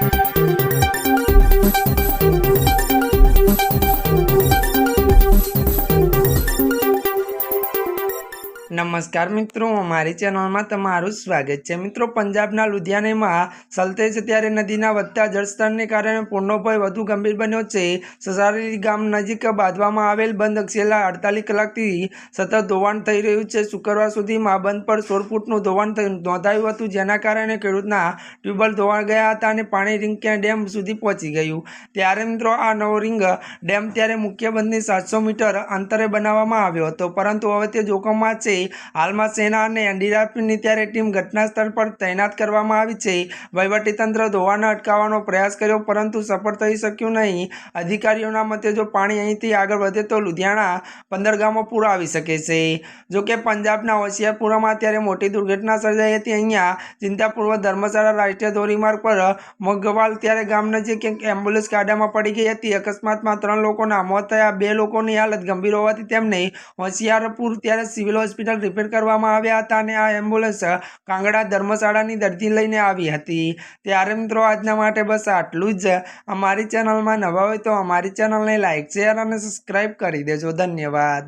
Thank you. નમસ્કાર મિત્રો અમારી ચેનલમાં તમારું સ્વાગત છે. મિત્રો, પંજાબના લુધિયાનામાં સલતેજ ત્યારે નદીના વધતા જળસ્તરને કારણે પૂરનો ભય વધુ ગંભીર બન્યો છે. સસારી ગામ નજીક બાંધવામાં આવેલ બંધ છેલ્લા અડતાલીસ કલાકથી સતત ધોવાણ થઈ રહ્યું છે. શુક્રવાર સુધીમાં બંધ પર સોળ ફૂટનું ધોવાણ નોંધાયું હતું, જેના કારણે ખેડૂતના ટ્યુબવેલ ધોવાણ ગયા હતા અને પાણી રિંગ્યા ડેમ સુધી પહોંચી ગયું. ત્યારે મિત્રો, આ નવો રિંગ ડેમ ત્યારે મુખ્ય બંધની સાતસો મીટર અંતરે બનાવવામાં આવ્યો હતો. પરંતુ હવે તે જોખમમાં છે. હાલમાં સેના અને એનડીઆરએફની ત્યારે ટીમ ઘટના સ્થળ પર તૈનાત કરવામાં આવી છે. વહીવટીતંત્ર ધોવાને અટકાવવાનો પ્રયાસ કર્યો, પરંતુ સફળ થઈ શક્યું નહીં. અધિકારીઓના મતે જો પાણી અહીંથી આગળ વધે તો લુધિયાણા પંદર ગામો પૂર આવી શકે છે. જોકે પંજાબના હોશિયારપુરામાં ત્યારે મોટી દુર્ઘટના સર્જાઈ હતી. અહીંયા ચિંતાપૂર્વક ધર્મશાળા રાષ્ટ્રીય ધોરીમાર્ગ પર મગવાલ ત્યારે ગામ નજીક એક એમ્બ્યુલન્સ ગાડામાં પડી ગઈ હતી. અકસ્માતમાં ત્રણ લોકોના મોત થયા. બે લોકોની હાલત ગંભીર હોવાથી તેમને હોશિયારપુર ત્યારે સિવિલ હોસ્પિટલ રિપેર કરવામાં આવ્યા હતા અને આ એમ્બ્યુલન્સ કાંગડા ધર્મશાળાની દર્દી લઈને આવી હતી. ત્યારે મિત્રો આજના માટે બસ આટલું જ. અમારી ચેનલમાં નવા હોય તો અમારી ચેનલને લાઇક શેર અને સબસ્ક્રાઈબ કરી દેજો. ધન્યવાદ.